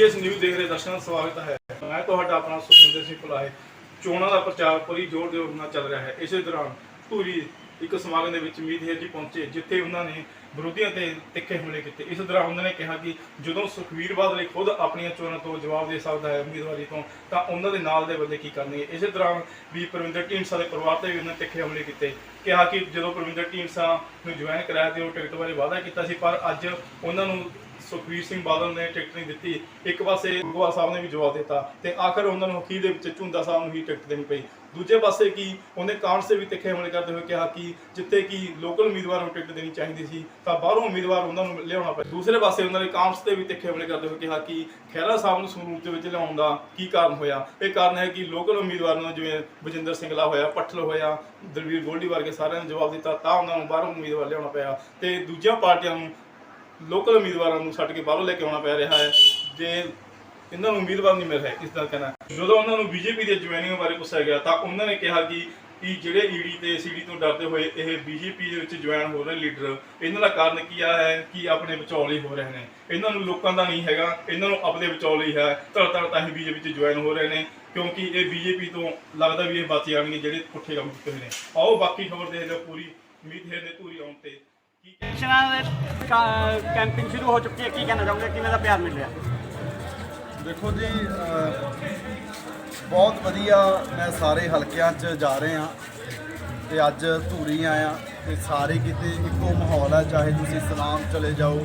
GS news ਦੇਖ ਰਹੇ ਦਰਸ਼ਕਾਂ ਦਾ ਸਵਾਗਤ ਹੈ। ਮੈਂ ਤੁਹਾਡਾ ਆਪਣਾ ਸੁਖਵਿੰਦਰ ਸਿੰਘ ਭੁਲਾਏ ਚੋਣਾਂ ਦਾ ਪ੍ਰਚਾਰ ਪੂਰੀ ਜ਼ੋਰ ਦੇ ਨਾਲ ਚੱਲ ਰਿਹਾ ਹੈ। ਇਸੇ ਦੌਰਾਨ ਧੂਰੀ ਇੱਕ ਸਮਾਗਮ ਦੇ ਵਿੱਚ ਮੀਤ ਜੀ ਪਹੁੰਚੇ, ਜਿੱਥੇ ਉਹਨਾਂ ਨੇ ਵਿਰੋਧੀਆਂ ਤੇ ਤਿੱਖੇ ਹਮਲੇ ਕੀਤੇ। ਇਸ ਦੌਰਾਨ ਉਹਨਾਂ ਨੇ ਕਿਹਾ ਕਿ ਜਦੋਂ ਸੁਖਵੀਰ ਬਾਦਲ ਖੁਦ ਆਪਣੀਆਂ ਚੋਣਾਂ ਤੋਂ ਜਵਾਬ ਦੇ ਸਕਦਾ ਹੈ ਉਮੀਦਵਾਰੀ ਤੋਂ, ਤਾਂ ਉਹਨਾਂ ਦੇ ਨਾਲ ਦੇ ਬੰਦੇ ਕੀ ਕਰਨਗੇ? ਇਸੇ ਦੌਰਾਨ ਵੀ ਪ੍ਰਵਿੰਦਰ ਢੀਂਡਸਾ ਦੇ ਪਰਿਵਾਰ ਤੇ ਵੀ ਉਹਨਾਂ ਤਿੱਖੇ ਹਮਲੇ ਕੀਤੇ। ਕਿਹਾ ਕਿ ਜਦੋਂ ਪ੍ਰਵਿੰਦਰ ਢੀਂਡਸਾ ਨੂੰ ਜੁਆਇਨ ਕਰਾਇਆ ਤੇ ਉਹ ਟਿਕਟ ਬਾਰੇ ਵਾਅਦਾ ਕੀਤਾ ਸੀ, ਪਰ ਅੱਜ ਉਹਨਾਂ ਨੂੰ ਸੁਖਵੀਰ ਸਿੰਘ ਬਾਦਲ ਨੇ ਟਿਕਟ ਨਹੀਂ ਦਿੱਤੀ। ਇੱਕ ਪਾਸੇ ਗੋਆ ਸਾਹਿਬ ਨੇ ਵੀ ਜਵਾਬ ਦਿੱਤਾ ਤੇ ਆਖਰ ਉਹਨਾਂ ਨੂੰ ਅਖੀਰ ਦੇ ਵਿੱਚ ਝੁੰਦਾ ਸਾਹਿਬ ਨੂੰ ਹੀ ਟਿਕਟ ਦੇਣੀ ਪਈ। ਦੂਜੇ ਪਾਸੇ ਕੀ ਉਹਨੇ ਕਾਂਗਰਸ ਦੇ ਵੀ ਤਿੱਖੇ ਹਮਲੇ ਕਰਦੇ ਹੋਏ ਕਿਹਾ ਕਿ ਜਿੱਥੇ ਕਿ ਲੋਕਲ ਉਮੀਦਵਾਰ ਨੂੰ ਟਿਕਟ ਦੇਣੀ ਚਾਹੀਦੀ ਸੀ, ਤਾਂ ਬਾਹਰੋਂ ਉਮੀਦਵਾਰ ਉਹਨਾਂ ਨੂੰ ਲਿਆਉਣਾ ਪਿਆ ਦੂਸਰੇ ਪਾਸੇ ਉਹਨਾਂ ਨੇ ਕਾਂਗਰਸ ਤੇ ਵੀ ਤਿੱਖੇ ਹਮਲੇ ਕਰਦੇ ਹੋਏ ਕਿਹਾ ਕਿ ਖਹਿਰਾ ਸਾਹਿਬ ਨੂੰ ਸੰਗਰੂਰ ਦੇ ਵਿੱਚ ਲਿਆਉਣ ਦਾ ਕੀ ਕਾਰਨ ਹੋਇਆ? ਇਹ ਕਾਰਨ ਹੈ ਕਿ ਲੋਕਲ ਉਮੀਦਵਾਰ ਨੂੰ ਜਿਵੇਂ ਬਜਿੰਦਰ ਸਿੰਘਲਾ ਹੋਇਆ, ਪੱਠਲ ਹੋਇਆ, ਦਲਵੀਰ ਗੋਲਡੀ ਵਰਗੇ ਸਾਰਿਆਂ ਨੇ ਜਵਾਬ ਦਿੱਤਾ, ਤਾਂ ਉਹਨਾਂ ਨੂੰ ਬਾਹਰੋਂ ਉਮੀਦਵਾਰ ਲਿਆਉਣਾ ਪਿਆ ਤੇ ਦੂਜੀਆਂ ਪਾਰਟੀਆਂ ਨੂੰ ਲੋਕਲ ਉਮੀਦਵਾਰਾਂ ਨੂੰ ਛੱਡ ਕੇ ਬਾਹਰੋਂ ਲੈ ਕੇ ਆਉਣਾ ਪੈ ਰਿਹਾ ਹੈ। ਜੇ ਇਹਨਾਂ ਨੂੰ ਉਮੀਦਵਾਰ ਨਹੀਂ ਮਿਲ ਰਿਹਾ ਇਸ ਦਾ ਕਹਿਣਾ ਜਦੋਂ ਉਹਨਾਂ ਨੂੰ ਬੀਜੇਪੀ ਦੇ ਜੁਆਇਨਿੰਗ ਬਾਰੇ ਪੁੱਛਿਆ ਗਿਆ, ਤਾਂ ਉਹਨਾਂ ਨੇ ਕਿਹਾ ਕਿ ਕਿ ਜਿਹੜੇ ਈਡੀ ਤੇ ਸੀਡੀ ਤੋਂ ਡਰਦੇ ਹੋਏ ਇਹ ਬੀਜੇਪੀ ਦੇ ਵਿੱਚ ਜੁਆਇਨ ਹੋ ਰਹੇ ਲੀਡਰ, ਇਹਨਾਂ ਦਾ ਕਾਰਨ ਕੀ ਆ ਹੈ? ਕਿ ਆਪਣੇ ਵਿਚੌਲੇ ਹੋ ਰਹੇ ਨੇ? ਇਹਨਾਂ ਨੂੰ ਲੋਕਾਂ ਦਾ ਨਹੀਂ ਹੈਗਾ, ਇਹਨਾਂ ਨੂੰ ਆਪਣੇ ਵਿਚੌਲੇ ਹੀ ਹੈ। ਧੜ ਧੜ ਤਾਂ ਹੀ ਬੀਜੇਪੀ ਚ ਜੁਆਇਨ ਹੋ ਰਹੇ ਨੇ, ਕਿਉਂਕਿ ਇਹ ਬੀਜੇਪੀ ਤੋਂ ਲੱਗਦਾ ਵੀ ਇਹ ਬਚ ਜਾਣਗੇ ਜਿਹੜੇ ਪੁੱਠੇ ਕੰਮ ਕੀਤੇ ਹੋਏ ਨੇ। ਆਓ ਬਾਕੀ ਖਬਰ ਦੇਖਦੇ ਲਓ ਪੂਰੀ ਉਮੀਦ ਹੈ ਨੇ ਪੂਰੀ ਆਉਣ ਤੇ ਇਲੈਕਸ਼ਨਾਂ ਦੇ ਕੈਂਪਿੰਗ ਸ਼ੁਰੂ ਹੋ ਚੁੱਕੀ ਹੈ। ਕੀ ਕਹਿਣਾ ਚਾਹੋਗੇ? ਕਿਵੇਂ ਦਾ ਪਿਆਰ ਮਿਲ ਰਿਹਾ? ਦੇਖੋ ਜੀ ਬਹੁਤ ਵਧੀਆ ਮੈਂ ਸਾਰੇ ਹਲਕਿਆਂ 'ਚ ਜਾ ਰਹੇ ਹਾਂ ਤੇ ਅੱਜ ਧੂਰੀ ਆਇਆ ਤੇ ਸਾਰੇ ਕਿਤੇ ਇੱਕੋ ਮਾਹੌਲ ਹੈ ਚਾਹੇ ਤੁਸੀਂ ਸਲਾਮ ਚਲੇ ਜਾਓ,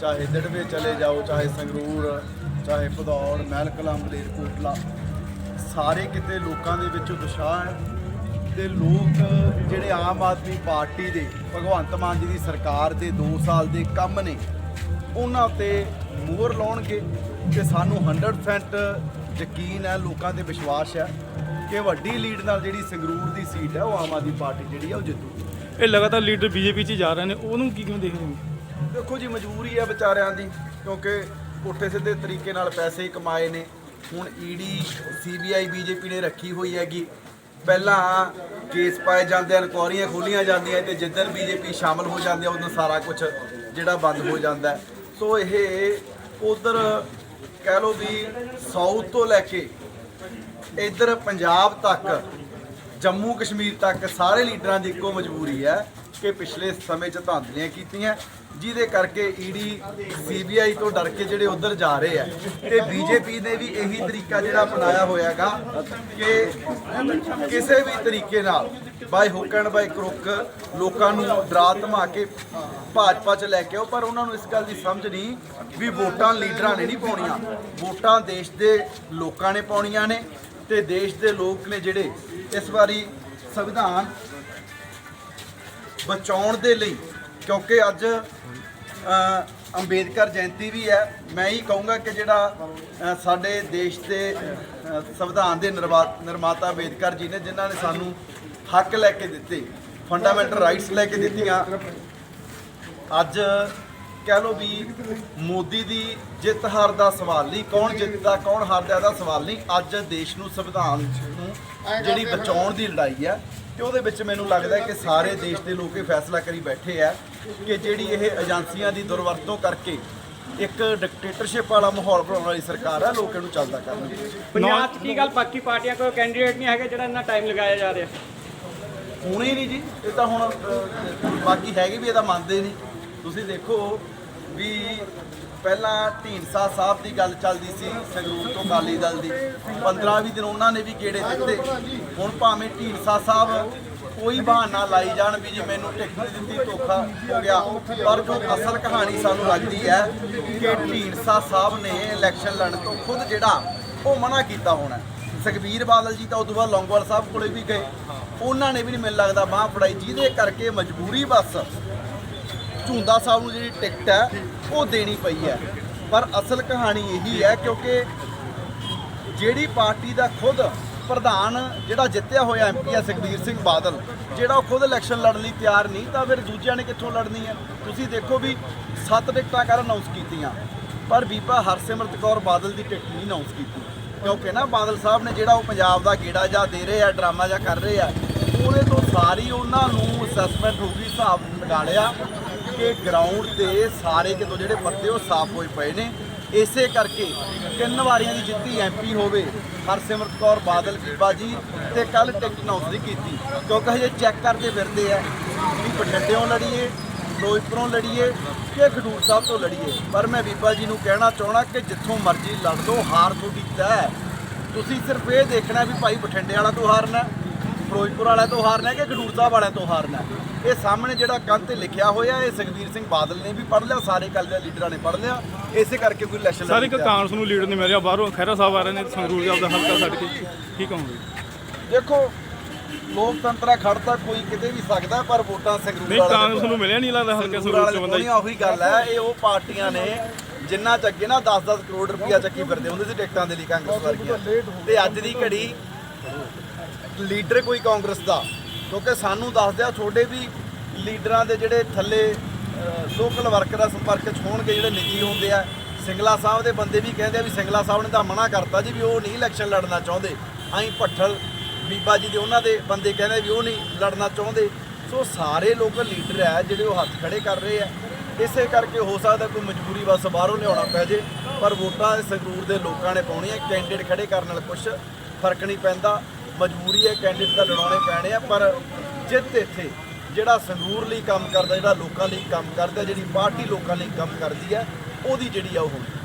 ਚਾਹੇ ਦਿੜਵੇ ਚਲੇ ਜਾਓ, ਚਾਹੇ ਸੰਗਰੂਰ, ਚਾਹੇ ਭਦੌੜ, ਮਹਿਲ ਕਲਾਂ, ਮਲੇਰਕੋਟਲਾ, ਸਾਰੇ ਕਿਤੇ ਲੋਕਾਂ ਦੇ ਵਿੱਚ ਉਤਸ਼ਾਹ ਹੈ। ਤੇ ਲੋਕ ਜਿਹੜੇ ਆਮ ਆਦਮੀ ਪਾਰਟੀ ਦੇ ਭਗਵੰਤ ਮਾਨ ਜੀ ਦੀ ਸਰਕਾਰ ਦੇ 2 ਸਾਲ ਦੇ ਕੰਮ ਨੇ ਉਹਨਾਂ ਤੇ ਮੋਹਰ ਲਾਉਣਗੇ ਤੇ ਸਾਨੂੰ 100% ਯਕੀਨ ਹੈ ਲੋਕਾਂ ਤੇ ਵਿਸ਼ਵਾਸ ਹੈ ਕਿ ਵੱਡੀ ਲੀਡ ਨਾਲ ਜਿਹੜੀ ਸੰਗਰੂਰ ਦੀ ਸੀਟ ਹੈ ਉਹ ਆਮ ਆਦਮੀ ਪਾਰਟੀ ਜਿਹੜੀ ਹੈ ਉਹ ਜਿੱਤੂਗੀ ਇਹ ਲਗਾਤਾਰ ਲੀਡਰ ਬੀਜੇਪੀ 'ਚ ਜਾ ਰਹੇ ਨੇ ਉਹਨੂੰ ਕੀ ਕਿਵੇਂ ਦੇਖ ਰਹੇ ਹੋ? ਦੇਖੋ ਜੀ ਮਜਬੂਰੀ ਹੈ ਵਿਚਾਰਿਆਂ ਦੀ ਕਿਉਂਕਿ ਪੁੱਠੇ ਸਿੱਧੇ ਤਰੀਕੇ ਨਾਲ ਪੈਸੇ ਕਮਾਏ ਨੇ। ਹੁਣ ਈਡੀ ਸੀਬੀਆਈ ਬੀਜੇਪੀ ਨੇ ਰੱਖੀ ਹੋਈ ਹੈਗੀ। ਪਹਿਲਾਂ ਕੇਸ ਪਾਏ ਜਾਂਦੇ ਹਨ ਇਨਕੁਆਰੀਆਂ ਖੋਲੀਆਂ ਜਾਂਦੀਆਂ ਤੇ ਜਿੱਦਣ ਬੀਜੇਪੀ ਸ਼ਾਮਲ ਹੋ ਜਾਂਦੀ ਹੈ ਉਦੋਂ ਸਾਰਾ ਕੁਝ ਜਿਹੜਾ ਬੰਦ ਹੋ ਜਾਂਦਾ ਸੋ ਇਹ ਉਧਰ ਕਹਿ ਲਓ ਵੀ ਸਾਊਥ ਤੋਂ ਲੈ ਕੇ ਇੱਧਰ ਪੰਜਾਬ ਤੱਕ, ਜੰਮੂ ਕਸ਼ਮੀਰ ਤੱਕ ਸਾਰੇ ਲੀਡਰਾਂ ਦੀ ਇੱਕੋ ਮਜਬੂਰੀ ਹੈ। ਕਿ ਪਿਛਲੇ ਸਮੇਂ 'ਚ ਧਾਂਦਲੀਆਂ ਕੀਤੀਆਂ, ਜਿਹਦੇ ਕਰਕੇ ਈਡੀ ਸੀਬੀਆਈ ਤੋਂ ਡਰ ਕੇ ਜਿਹੜੇ ਉਧਰ ਜਾ ਰਹੇ ਆ। ਤੇ ਬੀਜੇਪੀ ਨੇ ਵੀ ਇਹੀ ਤਰੀਕਾ ਜਿਹੜਾ ਅਪਣਾਇਆ ਹੋਇਆਗਾ ਕਿ ਕਿਸੇ ਵੀ ਤਰੀਕੇ ਨਾਲ ਬਾਈ ਹੁੱਕ ਐਂਡ ਬਾਈ ਕਰੁੱਕ ਲੋਕਾਂ ਨੂੰ ਡਰਾ ਧਮਾ ਕੇ ਭਾਜਪਾ 'ਚ ਲੈ ਕੇ ਆਓ, ਪਰ ਉਹਨਾਂ ਨੂੰ ਇਸ ਗੱਲ ਦੀ ਸਮਝ ਨਹੀਂ ਵੀ ਵੋਟਾਂ ਲੀਡਰਾਂ ਨੇ ਨਹੀਂ ਪਾਉਣੀਆਂ। ਵੋਟਾਂ ਦੇਸ਼ ਦੇ ਲੋਕਾਂ ਨੇ ਪਾਉਣੀਆਂ ਨੇ ਤੇ ਦੇਸ਼ ਦੇ ਲੋਕ ਨੇ ਜਿਹੜੇ ਇਸ ਵਾਰੀ ਸੰਵਿਧਾਨ ਬਚਾਉਣ ਦੇ ਲਈ, ਕਿਉਂਕਿ ਅੱਜ ਅੰਬੇਦਕਰ ਜਯੰਤੀ ਵੀ ਹੈ। ਮੈਂ ਹੀ ਕਹੂੰਗਾ ਕਿ ਜਿਹੜਾ ਸਾਡੇ ਦੇਸ਼ ਦੇ ਸੰਵਿਧਾਨ ਦੇ ਨਿਰਵਾ- ਨਿਰਮਾਤਾ ਅੰਬੇਦਕਰ ਜੀ ਨੇ, ਜਿਨ੍ਹਾਂ ਨੇ ਸਾਨੂੰ ਹੱਕ ਲੈ ਕੇ ਦਿੱਤੇ, ਫੰਡਾਮੈਂਟਲ ਰਾਈਟਸ ਲੈ ਕੇ ਦਿੱਤੀਆਂ। ਅੱਜ ਕਹਿ ਲਓ ਵੀ ਮੋਦੀ ਦੀ ਜਿੱਤ ਹਾਰ ਦਾ ਸਵਾਲ ਨਹੀਂ, ਕੌਣ ਜਿੱਤਦਾ, ਕੌਣ ਹਾਰਦਾ, ਇਹਦਾ ਸਵਾਲ ਨਹੀਂ। ਅੱਜ ਦੇਸ਼ ਨੂੰ ਸੰਵਿਧਾਨ ਨੂੰ ਜਿਹੜੀ ਬਚਾਉਣ ਦੀ ਲੜਾਈ ਹੈ ਤੇ ਉਹਦੇ ਵਿੱਚ ਮੈਨੂੰ ਲੱਗਦਾ ਹੈ ਕਿ ਸਾਰੇ ਦੇਸ਼ ਦੇ ਲੋਕ ਇਹ ਫੈਸਲਾ ਕਰੀ ਬੈਠੇ ਆ ਕਿ ਜਿਹੜੀ ਇਹ ਏਜੰਸੀਆਂ ਦੀ ਦੁਰਵਰਤੋਂ ਕਰਕੇ ਇੱਕ ਡਿਕਟੇਟਰਸ਼ਿਪ ਵਾਲਾ ਮਾਹੌਲ ਬਣਾਉਣ ਵਾਲੀ ਸਰਕਾਰ ਹੈ ਲੋਕ ਇਹਨੂੰ ਚੱਲਦਾ ਕਰਨਗੇ ਪੰਜਾਬ 'ਚ ਕੀ ਗੱਲ ਬਾਕੀ ਪਾਰਟੀਆਂ ਕੋਈ ਕੈਂਡੀਡੇਟ ਨਹੀਂ ਹੈਗੇ ਜਿਹੜਾ ਇੰਨਾ ਟਾਈਮ ਲਗਾਇਆ ਜਾ ਰਿਹਾ? ਹੋਣੇ ਹੀ ਨਹੀਂ ਜੀ ਇਹ ਤਾਂ ਹੁਣ ਬਾਕੀ ਹੈਗੇ ਵੀ ਇਹਦਾ ਮੰਨਦੇ ਨਹੀਂ। ਤੁਸੀਂ ਦੇਖੋ ਵੀ ਪਹਿਲਾਂ ਢੀਂਡਸਾ ਸਾਹਿਬ ਦੀ ਗੱਲ ਚੱਲਦੀ ਸੀ ਸੰਗਰੂਰ ਤੋਂ ਅਕਾਲੀ ਦਲ ਦੀ। 15-20 ਦਿਨ ਉਹਨਾਂ ਨੇ ਵੀ ਗੇੜੇ ਦਿੱਤੇ। ਹੁਣ ਭਾਵੇਂ ਢੀਂਡਸਾ ਸਾਹਿਬ ਕੋਈ ਬਹਾਨਾ ਲਾਈ ਜਾਣ ਵੀ ਜੀ ਮੈਨੂੰ ਟਿਕਟ ਦਿੱਤੀ, ਧੋਖਾ ਹੋ ਗਿਆ। ਪਰ ਜੋ ਅਸਲ ਕਹਾਣੀ ਸਾਨੂੰ ਲੱਗਦੀ ਹੈ ਕਿ ਢੀਂਡਸਾ ਸਾਹਿਬ ਨੇ ਇਲੈਕਸ਼ਨ ਲੜਨ ਤੋਂ ਖੁਦ ਜਿਹੜਾ ਉਹ ਮਨਾ ਕੀਤਾ ਹੋਣਾ ਸੁਖਬੀਰ ਬਾਦਲ ਜੀ ਤਾਂ ਉਦੋਂ ਬਾਅਦ ਲੌਂਗਵਾਲ ਸਾਹਿਬ ਕੋਲੇ ਵੀ ਗਏ। ਉਹਨਾਂ ਨੇ ਵੀ ਨਹੀਂ ਮੈਨੂੰ ਲੱਗਦਾ ਬਾਹ ਫੜਾਈ। ਜਿਹਦੇ ਕਰਕੇ ਮਜਬੂਰੀ ਬਸ ਝੁੰਦਾ ਸਾਹਿਬ ਨੂੰ ਜਿਹੜੀ ਟਿਕਟ ਹੈ, ਉਹ ਦੇਣੀ ਪਈ ਹੈ। ਪਰ ਅਸਲ ਕਹਾਣੀ ਇਹੀ ਹੈ ਕਿਉਂਕਿ ਜਿਹੜੀ ਪਾਰਟੀ ਦਾ ਖੁਦ ਪ੍ਰਧਾਨ ਜਿਹੜਾ ਜਿੱਤਿਆ ਹੋਇਆ ਐਮਪੀ ਹੈ ਸੁਖਬੀਰ ਸਿੰਘ ਬਾਦਲ, ਜਿਹੜਾ ਉਹ ਖੁਦ ਇਲੈਕਸ਼ਨ ਲੜਨ ਲਈ ਤਿਆਰ ਨਹੀਂ, ਤਾਂ ਫਿਰ ਦੂਜਿਆਂ ਨੇ ਕਿੱਥੋਂ ਲੜਨੀ ਹੈ? ਤੁਸੀਂ ਦੇਖੋ ਵੀ ਸੱਤ ਟਿਕਟਾਂ ਕਰ ਅਨਾਉਂਸ ਕੀਤੀਆਂ, ਪਰ ਬੀਬਾ ਹਰਸਿਮਰਤ ਕੌਰ ਬਾਦਲ ਦੀ ਟਿਕਟ ਨਹੀਂ ਅਨਾਉਂਸ ਕੀਤੀ। ਕਿਉਂਕਿ ਨਾ ਬਾਦਲ ਸਾਹਿਬ ਨੇ ਜਿਹੜਾ ਉਹ ਪੰਜਾਬ ਦਾ ਗੇੜਾ ਜਾ ਦੇ ਰਹੇ ਆ, ਡਰਾਮਾ ਜਾ ਕਰ ਰਹੇ ਆ, ਉਹਦੇ ਤੋਂ ਸਾਰੀ ਉਹਨਾਂ ਨੂੰ ਅਸੈਸਮੈਂਟ ਹੋ ਗਈ, ਹਿਸਾਬ ਲਗਾ ਲਿਆ। ਕਿ ਗਰਾਊਂਡ ਤੇ ਸਾਰੇ ਕਿਤੋਂ ਜਿਹੜੇ ਪੱਤੇ ਉਹ ਸਾਫ਼ ਹੋਏ ਪਏ ਨੇ। ਇਸੇ ਕਰਕੇ ਤਿੰਨ ਵਾਰੀਆਂ ਦੀ ਜਿੱਤੀ ਐਮਪੀ ਹੋਵੇ, ਹਰਸਿਮਰਤ ਕੌਰ, ਬਾਦਲ, ਬੀਬਾ ਜੀ ਤੇ ਕੱਲ ਟਿਕਟ ਅਨਾਉਂਸ ਨਹੀਂ ਕੀਤੀ। ਕਿਉਂਕਿ ਹਜੇ ਚੈੱਕ ਕਰਦੇ ਫਿਰਦੇ ਆ ਵੀ ਬਠਿੰਡਿਓਂ ਲੜੀਏ, ਫਿਰੋਜ਼ਪੁਰੋਂ ਲੜੀਏ ਕਿ ਖਡੂਰ ਸਾਹਿਬ ਤੋਂ ਲੜੀਏ। ਪਰ ਮੈਂ ਬੀਬਾ ਜੀ ਨੂੰ ਕਹਿਣਾ ਚਾਹਣਾ ਕਿ ਜਿੱਥੋਂ ਮਰਜ਼ੀ ਲੜ ਲਓ, ਹਾਰ ਤੁਹਾਡੀ ਤੈਅ ਤੁਸੀਂ ਸਿਰਫ ਇਹ ਦੇਖਣਾ ਵੀ ਭਾਈ ਬਠਿੰਡੇ ਵਾਲਾ ਤੋਂ ਹਾਰਨਾ, ਫਿਰੋਜ਼ਪੁਰ ਵਾਲਿਆਂ ਤੋਂ ਹਾਰਨਾ ਕਿ ਖਡੂਰ ਸਾਹਿਬ ਵਾਲਿਆਂ ਤੋਂ ਹਾਰਨਾ। ਇਹ ਸਾਹਮਣੇ ਜਿਹੜਾ ਕੰਨ ਤੇ ਲਿਖਿਆ ਹੋਇਆ ਇਹ ਸੁਖਬੀਰ ਸਿੰਘ ਬਾਦਲ ਨੇ ਵੀ ਪੜ੍ਹ ਲਿਆ ਸਾਰੇ ਕੱਲ ਦੇ ਲੀਡਰਾਂ ਨੇ ਪੜ੍ਹ ਲਿਆ। ਇਸੇ ਕਰਕੇ ਕੋਈ ਇਲੈਕਸ਼ਨ ਸਾਰੇ ਇੱਕ ਕਾਂਗਰਸ ਨੂੰ ਲੀਡਰ ਨਹੀਂ ਮਿਲ ਰਿਹਾ ਬਾਹਰੋਂ ਖਹਿਰਾ ਸਾਹਿਬ ਆ ਰਹੇ ਨੇ ਸੰਗਰੂਰ ਦਾ ਆਪਦਾ ਹਲਕਾ ਛੱਡ ਕੇ। ਕੀ ਕਹੋਗੇ? ਦੇਖੋ ਲੋਕਤੰਤਰਾ ਖੜਤਾ ਕੋਈ ਕਿਤੇ ਵੀ ਸਕਦਾ ਪਰ ਵੋਟਾਂ ਸੰਗਰੂਰ ਨਹੀਂ ਵਾਲਿਆਂ ਕਾਂਗਰਸ ਨੂੰ ਮਿਲਿਆ ਨਹੀਂ ਲੱਗਦਾ ਹਲਕਾ ਸੰਗਰੂਰ ਵਾਲੇ ਚ ਬੰਦਾ ਕੋਲ ਉਹੀ ਗੱਲ ਹੈ ਇਹ ਉਹ ਪਾਰਟੀਆਂ ਨੇ ਜਿੰਨਾ ਚ ਅੱਗੇ ਨਾ 10-10 ਕਰੋੜ ਰੁਪਇਆ ਚੱਕੀ ਫਿਰਦੇ ਹੁੰਦੇ ਸੀ ਟਿਕਟਾਂ ਦੇ ਲਈ ਕਾਂਗਰਸ ਵਰਗੀਆਂ। ਤੇ ਅੱਜ ਦੀ ਘੜੀ ਲੀਡਰ ਕੋਈ ਕਾਂਗਰਸ ਦਾ ਕਿਉਂਕਿ ਸਾਨੂੰ ਦੱਸਦੇ ਆ, ਤੁਹਾਡੇ ਵੀ ਲੀਡਰਾਂ ਦੇ ਜਿਹੜੇ ਥੱਲੇ ਲੋਕਲ ਵਰਕਰਾਂ ਸੰਪਰਕ ਚ ਹੋਣਗੇ ਜਿਹੜੇ ਨਿੱਜੀ ਹੁੰਦੇ ਆ। ਸਿੰਗਲਾ ਸਾਹਿਬ ਦੇ ਬੰਦੇ ਵੀ ਕਹਿੰਦੇ ਆ ਵੀ ਸਿੰਗਲਾ ਸਾਹਿਬ ਨੇ ਤਾਂ ਮਨਾ ਕਰਤਾ ਜੀ ਵੀ ਉਹ ਨਹੀਂ ਇਲੈਕਸ਼ਨ ਲੜਨਾ ਚਾਹੁੰਦੇ। ਅਸੀਂ ਭੱਠਲ, ਬੀਬਾ ਜੀ ਦੇ ਉਹਨਾਂ ਦੇ ਬੰਦੇ ਕਹਿੰਦੇ ਵੀ ਉਹ ਨਹੀਂ ਲੜਨਾ ਚਾਹੁੰਦੇ। ਸੋ ਸਾਰੇ ਲੋਕਲ ਲੀਡਰ ਹੈ ਜਿਹੜੇ ਉਹ ਹੱਥ ਖੜੇ ਕਰ ਰਹੇ ਆ। ਇਸੇ ਕਰਕੇ ਹੋ ਸਕਦਾ ਕੋਈ ਮਜਬੂਰੀ ਬਸ ਬਾਹਰੋਂ ਲਿਆਉਣਾ ਪੈ ਜੇ, ਪਰ ਵੋਟਾਂ ਸੰਗਰੂਰ ਦੇ ਲੋਕਾਂ ਨੇ ਪਾਉਣੀਆਂ ਕੈਂਡੀਡੇਟ ਖੜੇ ਕਰਨ ਨਾਲ ਕੁਝ ਫ਼ਰਕ ਨਹੀਂ ਪੈਂਦਾ। ਮਜਬੂਰੀ ਹੈ ਕੈਂਡੀਡੇਟ ਤਾਂ ਲੜਾਉਣੇ ਪੈਣੇ ਆ, ਪਰ ਜਿੱਤ ਇੱਥੇ, ਜਿਹੜਾ ਸੰਗਰੂਰ ਲਈ ਕੰਮ ਕਰਦਾ, ਜਿਹੜਾ ਲੋਕਾਂ ਲਈ ਕੰਮ ਕਰਦਾ, ਜਿਹੜੀ ਪਾਰਟੀ ਲੋਕਾਂ ਲਈ ਕੰਮ ਕਰਦੀ ਹੈ, ਉਹਦੀ ਜਿਹੜੀ ਆ ਉਹ ਹੋਣੀ।